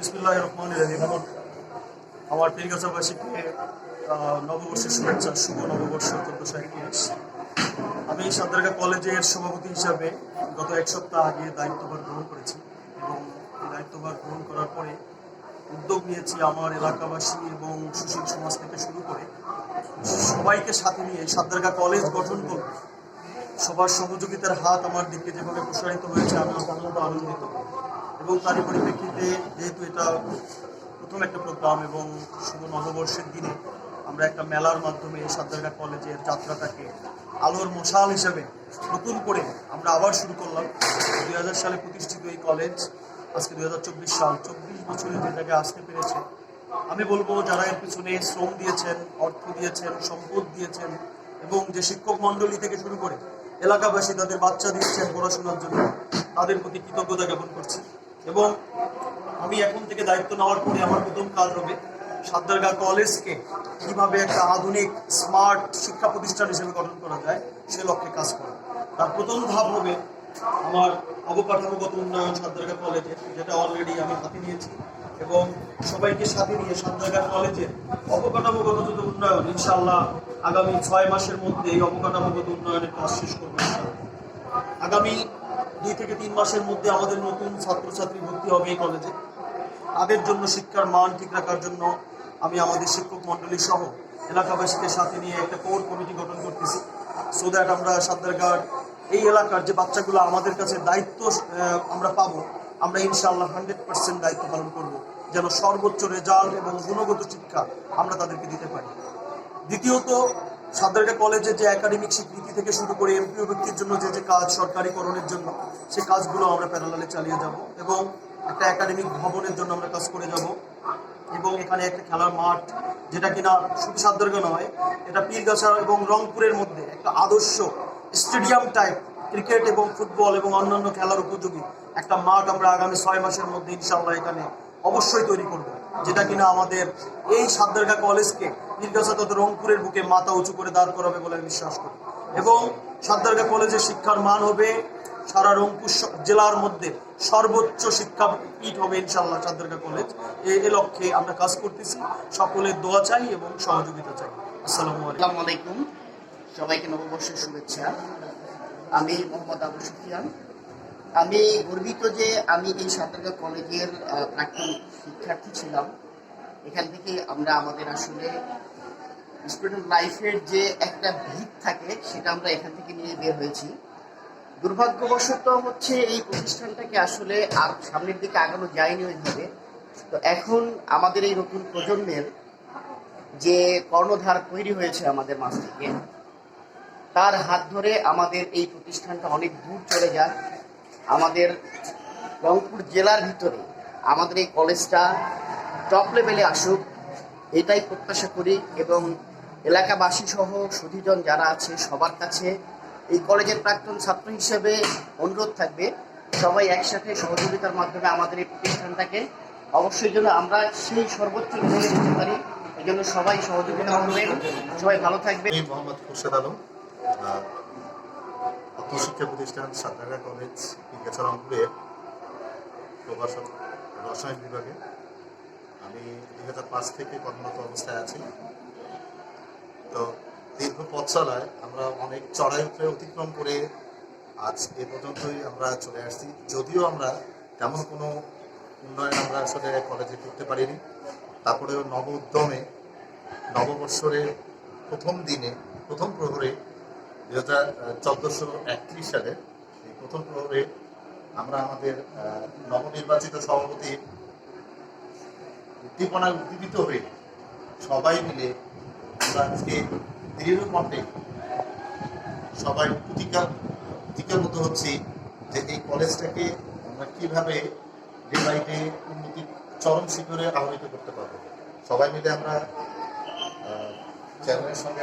বিসমুল্লাহ রহমান রহিম। আমার পীরগাছাবাসীকে নববর্ষের শুভেচ্ছা, শুভ নববর্ষ চোদ্দশো একত্রিশ। আমি সাঁতারগা কলেজের সভাপতি হিসাবে গত এক সপ্তাহ আগে দায়িত্বভার গ্রহণ করেছি এবং দায়িত্বভার গ্রহণ করার পরে উদ্যোগ নিয়েছি আমার এলাকাবাসী এবং সুশীল সমাজ থেকে শুরু করে। সবাইকে সাথে নিয়ে সাঁতারগা কলেজ গঠন করব। সবার সহযোগিতার হাত আমার দিকে যেভাবে প্রসারিত হয়েছে, আমি অত্যন্ত আনন্দিত। এবং তারই পরিপ্রেক্ষিতে যেহেতু এটা প্রথম একটা প্রোগ্রাম এবং শুভ নববর্ষের দিনে আমরা একটা মেলার মাধ্যমে সাদ্দারঘাট কলেজের যাত্রাটাকে আলোর মশাল হিসেবে নতুন করে আমরা আবার শুরু করলাম। দুই হাজার সালে প্রতিষ্ঠিত এই কলেজ আজকে দুই হাজার চব্বিশ সাল। চব্বিশ বছরে যে জায়গায় আসতে পেরেছে, আমি বলব যারা এর পিছনে শ্রম দিয়েছেন, অর্থ দিয়েছেন, সম্পদ দিয়েছেন এবং যে শিক্ষক মণ্ডলী থেকে শুরু করে এলাকাবাসী তাদের বাচ্চা দিয়েছেন পড়াশোনার জন্য, তাদের প্রতি কৃতজ্ঞতা জ্ঞাপন করছি। এবং আমি এখন থেকে দায়িত্ব নেওয়ার পরে আমার প্রথম কাজ হবে সাদ্দারগা কলেজকে কীভাবে একটা আধুনিক, স্মার্ট শিক্ষা প্রতিষ্ঠান হিসেবে গঠন করা যায় সে লক্ষ্যে কাজ করা। তার প্রথম ধাপ হবে আমার অবকাঠামোগত উন্নয়ন সাদ্দারগা কলেজে, যেটা অলরেডি আমি হাতে নিয়েছি এবং সবাইকে সাথে নিয়ে সাদ্দারগা কলেজের অবকাঠামোগত যত উন্নয়ন ইনশাল্লাহ আগামী ছয় মাসের মধ্যে এই অবকাঠামোগত উন্নয়নের কাজ শেষ করব আগামী দুই থেকে তিন মাসের মধ্যে আমাদের নতুন ছাত্রছাত্রী ভর্তি হবে এই কলেজে। তাদের জন্য শিক্ষার মান ঠিক রাখার জন্য আমি আমাদের শিক্ষক মণ্ডলী সহ এলাকাবাসীকে সাথে নিয়ে একটা কোর কমিটি গঠন করতেছি। সো দ্যাট আমরা সাদ্দারঘাট এই এলাকার যে বাচ্চাগুলো আমাদের কাছে দায়িত্ব আমরা পাবো, আমরা ইনশাআল্লাহ হান্ড্রেড পার্সেন্ট দায়িত্ব পালন করব। যেন সর্বোচ্চ রেজাল্ট এবং গুণগত শিক্ষা আমরা তাদেরকে দিতে পারি। দ্বিতীয়ত সাদ্দারগা কলেজের যে একাডেমিক স্বীকৃতি থেকে শুরু করে এমপিও ব্যক্তির জন্য যে যে কাজ সরকারিকরণের জন্য সেই কাজগুলো আমরা প্যারালালে চালিয়ে যাব এবং একটা একাডেমিক ভবনের জন্য আমরা কাজ করে যাব। এবং এখানে একটা খেলার মাঠ, যেটা কিনা শুধু সাদ্দারগা নয়, এটা পীরগাছা এবং রংপুরের মধ্যে একটা আদর্শ স্টেডিয়াম টাইপ ক্রিকেট এবং ফুটবল এবং অন্যান্য খেলার উপযোগী একটা মাঠ আমরা আগামী ছয় মাসের মধ্যে ইনশাআল্লাহ এখানে অবশ্যই তৈরি করব। যেটা কিনা আমাদের এই সাদ্দারগা কলেজকে পীরগাছা রংপুরের বুকে মাথা উঁচু করে দাঁড় করাবে বলে আমি বিশ্বাস করি। এবং সাদ্দারগা কলেজের শিক্ষার মান হবে সারা রংপুর জেলার মধ্যে সর্বোচ্চ শিক্ষা পীঠ হবে ইনশাল্লাহ সাদ্দারগা কলেজ। এ লক্ষ্যে আমরা কাজ করতেছি। সকলের দোয়া চাই এবং সহযোগিতা চাই। আসসালামু আলাইকুম। সবাইকে নববর্ষের শুভেচ্ছা। আমি মোহাম্মদ আবু সুফিয়ান। আমি গর্বিত যে আমি এই সাঁতারগা কলেজের প্রাক্তন শিক্ষার্থী ছিলাম। এখান থেকে আমরা আমাদের আসলে স্টুডেন্ট লাইফের যে একটা ভিত থাকে, সেটা আমরা এখান থেকে নিয়ে বের হয়েছি। দুর্ভাগ্যবশত হচ্ছে এই প্রতিষ্ঠানটাকে আসলে আর সামনের দিকে আগানো যায়নি ওইভাবে। তো এখন আমাদের এই নতুন প্রজন্মের যে কর্ণধার তৈরি হয়েছে আমাদের মাঝ থেকে তার হাত ধরে আমাদের এই প্রতিষ্ঠানটা অনেক দূর চলে যায় আমাদের রংপুর জেলার ভিতরে আমাদের এই কলেজটা টপ লেভেলে আসুক, এটাই প্রত্যাশা করি এবং এলাকাবাসী সহ সুধীজন যারা আছে সবার কাছে এই কলেজের প্রাক্তন ছাত্র হিসেবে অনুরোধ থাকবে, সবাই একসাথে সহযোগিতার মাধ্যমে আমাদের এই প্রতিষ্ঠানটাকে অবশ্যই যেন আমরা সেই সর্বোচ্চ লেভেলে যেতে পারি এই জন্য সবাই সহযোগিতা করবেন, সবাই ভালো থাকবে মোহাম্মদ খুরশেদ আলম প্রতিষ্ঠান সাতারা কলেজ। বিজ্ঞাচর রংপুরের প্রভাষক রসায়ন বিভাগে আমি দুই হাজার পাঁচ থেকে কর্মরত অবস্থায় আছি। তো দীর্ঘ পথ আমরা অনেক চড়াই উতরে অতিক্রম করে আজ এ পর্যন্তই আমরা চলে আসছি। যদিও আমরা তেমন কোনো উন্নয়ন আমরা আসলে কলেজে করতে পারিনি। তারপরেও নব উদ্যমে নববৎসরের প্রথম দিনে, প্রথম প্রহরে দু হাজার চোদ্দোশো একত্রিশ সালে, এই প্রথম প্রহরে আমরা আমাদের নবনির্বাচিত সভাপতি উদ্দীপনায় উদ্দীপিত হয়ে সবাই মিলে আজকে দৃঢ় কণ্ঠে সবাই প্রতিজ্ঞা প্রতিজ্ঞাবদ্ধ হচ্ছি যে এই কলেজটাকে আমরা কীভাবে ডে বাই ডে চরম শিখরে আহরিত করতে পারব। সবাই মিলে আমরা চেয়ারম্যানের সঙ্গে